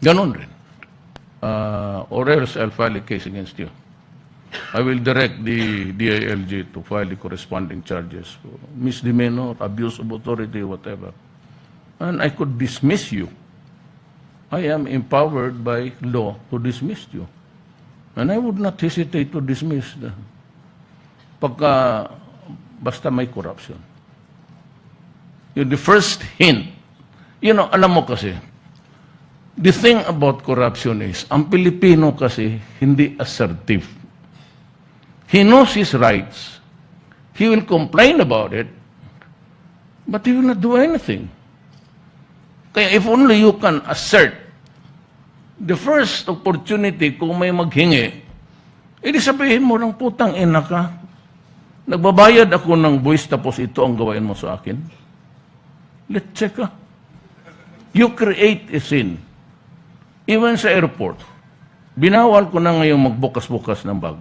Ganon rin. Uh, or else I'll file a case against you. I will direct the DILG to file the corresponding charges for misdemeanor, abuse of authority, whatever. And I could dismiss you. I am empowered by law to dismiss you. And I would not hesitate to dismiss the, pagka basta may corruption. The first hint, you know, alam mo kasi, the thing about corruption is, ang Pilipino kasi hindi assertive. He knows his rights. He will complain about it, but he will not do anything. Kaya if only you can assert the first opportunity kung may maghingi, edi sabihin mo ng putang ina ka, nagbabayad ako ng buwis tapos ito ang gawain mo sa akin. Let's check ka. You create a scene. Even sa airport, binawal ko na ngayon magbukas-bukas ng bag.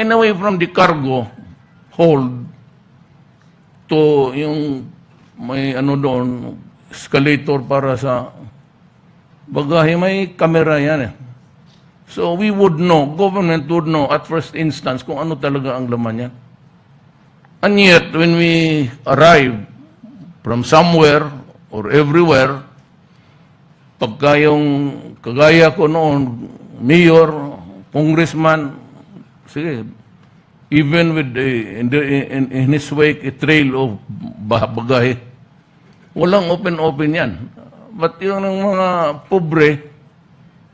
And away from the cargo hold to yung may ano doon, escalator para sa bagahe, may camera yan eh. So we would know, government would know at first instance kung ano talaga ang laman yan. And yet, when we arrive from somewhere or everywhere, pagka yung kagaya ko noon, mayor, congressman, sige, even with the, in, the, in, in his wake, a trail of bagahe, walang open-open yan. But yun ang mga pobre,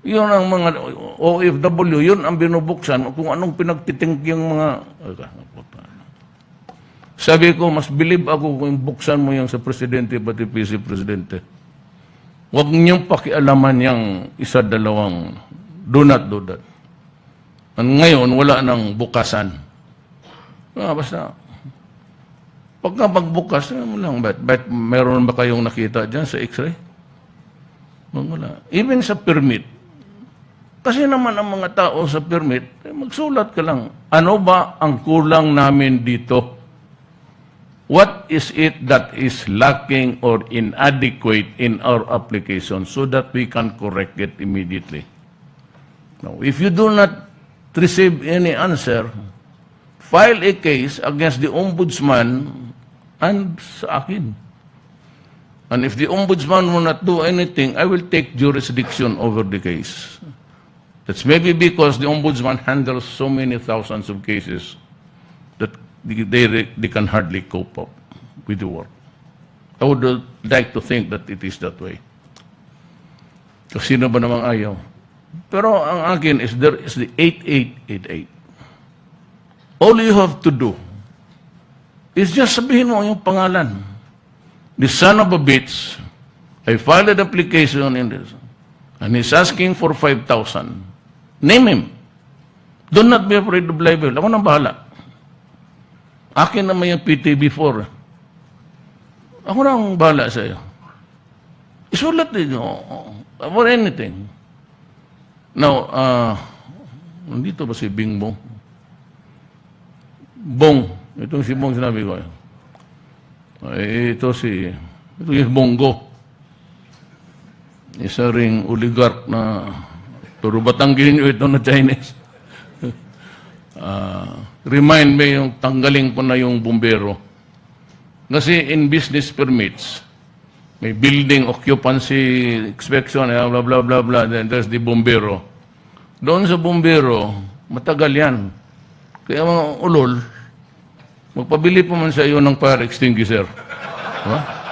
yun ang mga OFW, yun ang binubuksan kung anong pinagtiting yung mga... Sabi ko, mas believe ako kung buksan mo yung sa presidente, pati vice presidente. Huwag niyong pakialaman yung isa, dalawang do not do that. At ngayon, wala nang bukasan. Ah, basta, pagka magbukas, eh, mo lang, ba't, ba't meron ba kayong nakita dyan sa x-ray? Wala. Even sa permit, kasi naman ang mga tao sa permit, eh, magsulat ka lang, ano ba ang kulang namin dito? What is it that is lacking or inadequate in our application so that we can correct it immediately? Now, if you do not receive any answer, file a case against the ombudsman and sa akin. And if the ombudsman will not do anything, I will take jurisdiction over the case. That's maybe because the ombudsman handles so many thousands of cases that they, they, can hardly cope up with the work. I would uh, like to think that it is that way. Kasi sino ba namang ayaw? Pero ang akin is there is the 8888. All you have to do is just sabihin mo yung pangalan. The son of a bitch, I filed an application in this, and he's asking for 5,000. Name him. Do not be afraid of libel. Ako nang bahala. Akin naman yung PTB4. Ako nang bahala sa iyo. Isulat din for anything. Now, uh, nandito ba si Bing Bong? Bong. Itong si Bong sinabi ko. Eh, ito si, ito yung Bongo. Isa ring oligarch na, pero batanggin nyo ito na Chinese. Ah, remind me yung tanggalin ko na yung bumbero. Kasi in business permits, may building occupancy inspection, eh, blah, blah, blah, blah, then there's the bumbero. Doon sa bumbero, matagal yan. Kaya mga ulol, magpabili pa man sa iyo ng fire extinguisher. Diba?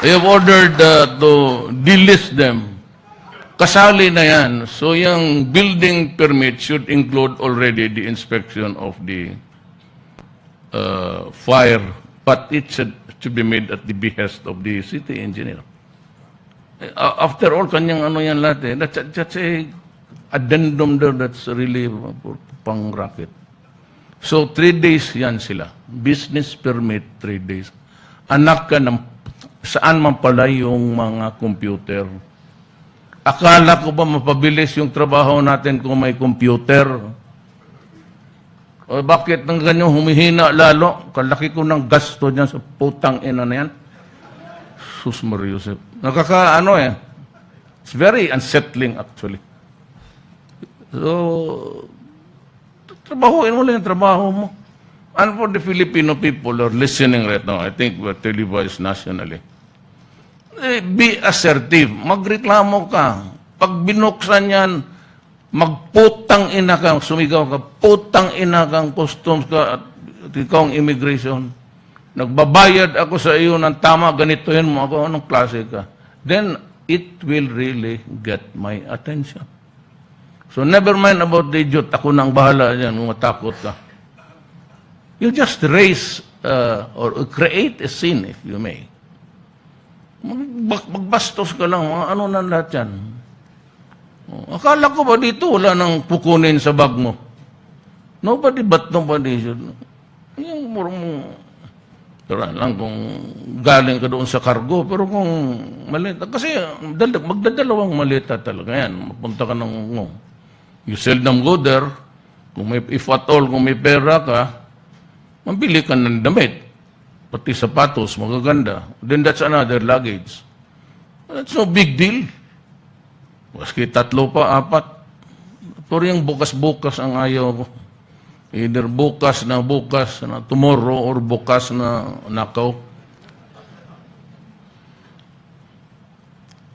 I have ordered uh, to delist them. Kasali na yan. So yung building permit should include already the inspection of the uh, fire, but it should, should be made at the behest of the city engineer. Uh, after all, kanyang ano yan lahat eh. That's, that's a addendum there that's really pang racket. So, three days yan sila. Business permit, three days. Anak ka ng saan man pala yung mga computer. Akala ko ba mapabilis yung trabaho natin kung may computer? O bakit ng ganyan humihina lalo? Kalaki ko ng gasto dyan sa putang ina na yan. Sus Mariusep. Nakaka, ano eh. It's very unsettling actually. So, trabahuin mo lang yung trabaho mo. And for the Filipino people are listening right now, I think we're televised nationally. Eh, be assertive. Magreklamo ka. Pag binuksan yan, magputang ina ka, sumigaw ka, putang ina kang customs ka at ikaw ang immigration. Nagbabayad ako sa iyo ng tama, ganitohin mo ako, anong klase ka? Then, it will really get my attention. So never mind about the idiot, ako nang bahala dyan, kung matakot ka. You just raise uh, or create a scene, if you may. Mag, magbastos ka lang, mga ano na lahat yan. Oh, Akala ko ba dito wala nang pukunin sa bag mo? Nobody but nobody should. Yung murong Tara lang kung galing ka doon sa cargo, pero kung malita, kasi dal- magdadalawang malita talaga yan. Mapunta ka ng, no. you seldom go there, kung may, if at all, kung may pera ka, mabili ka ng damit, pati sapatos, magaganda. Then that's another luggage. That's no big deal. Maski tatlo pa, apat. Pero yung bukas-bukas ang ayaw ko. Either bukas na bukas na tomorrow or bukas na nakaw.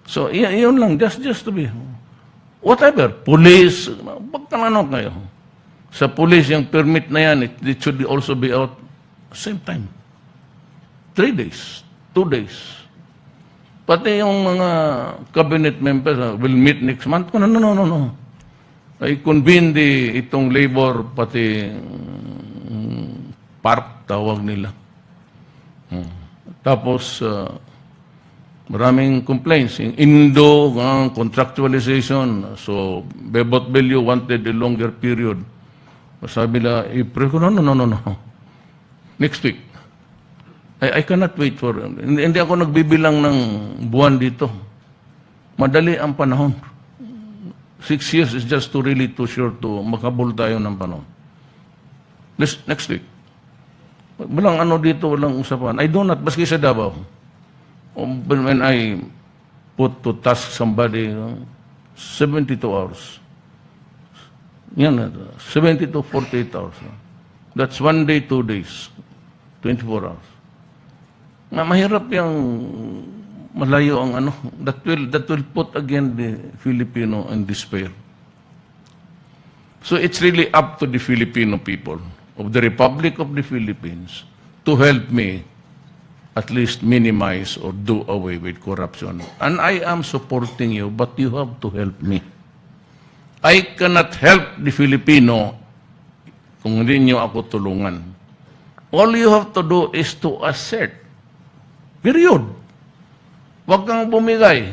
So, yun lang. Just, just to be. Whatever. Police. Pagtanano kayo. Sa police, yung permit na yan, it, it should also be out same time. Three days. Two days. Pati yung mga cabinet members uh, will meet next month. No, no, no, no, no. I convene the, itong labor, pati mm, park, tawag nila. Hmm. Tapos, uh, maraming complaints. Yung Indo, uh, contractualization. So, Bebot Bello wanted a longer period. Sabi nila, April ko, no, no, no, no, no. Next week. I, I cannot wait for... Hindi, hindi ako nagbibilang ng buwan dito. Madali ang panahon. Six years is just too really too short to makabul tayo ng panahon. Next, next week. Walang ano dito, walang usapan. I do not, baski sa Davao. Um, When I put to task somebody, uh, 72 hours. Yan, uh, 70 to 48 hours. That's one day, two days. 24 hours. Nga mahirap yung malayo ang ano. That will, that will put again the Filipino in despair. So it's really up to the Filipino people of the Republic of the Philippines to help me at least minimize or do away with corruption. And I am supporting you, but you have to help me. I cannot help the Filipino kung hindi niyo ako tulungan. All you have to do is to assert. Period. Huwag kang bumigay.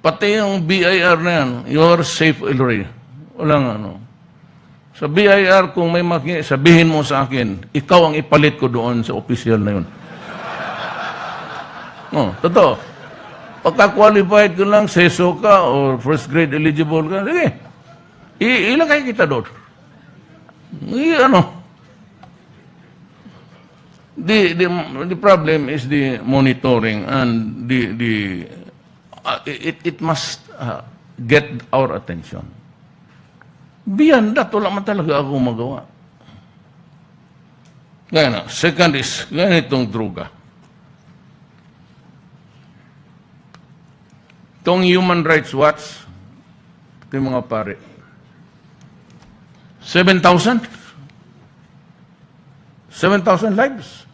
Pati yung BIR na yan, you safe already. Walang ano. Sa BIR, kung may maki, sabihin mo sa akin, ikaw ang ipalit ko doon sa official na yun. Oh, totoo. Pagka-qualified ko lang, seso ka or first grade eligible ka, sige. Ilagay kita doon. I, ano, the, the, the problem is the monitoring and the, the uh, it, it must uh, get our attention. Beyond that, wala man talaga ako magawa. Kaya na, second is, ganitong druga. Itong Human Rights Watch, ito yung mga pare, 7,000? 7,000 lives.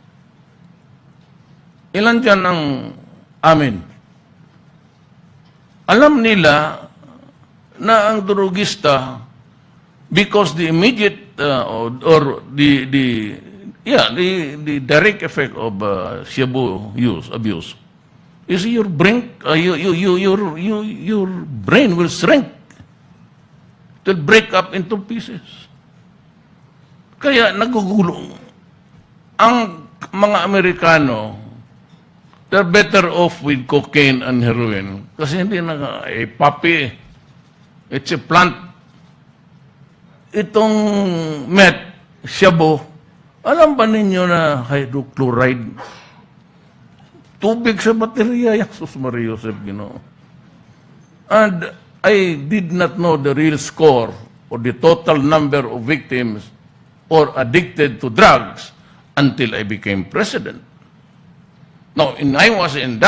Ilan dyan ang amin? Alam nila na ang drugista, because the immediate uh, or, or the, the, yeah, the, the direct effect of uh, shabu use, abuse, is your brain, uh, you, you, you, your, you, your brain will shrink. It will break up into pieces. Kaya nagugulo. Ang mga Amerikano, they're better off with cocaine and heroin. Kasi hindi na, eh, papi, it's a plant. Itong meth, Shabu, alam ba ninyo na hydrochloride? Tubig sa baterya, Yasus Maria Joseph, Ginoo. And I did not know the real score or the total number of victims or addicted to drugs until I became president. In, I was in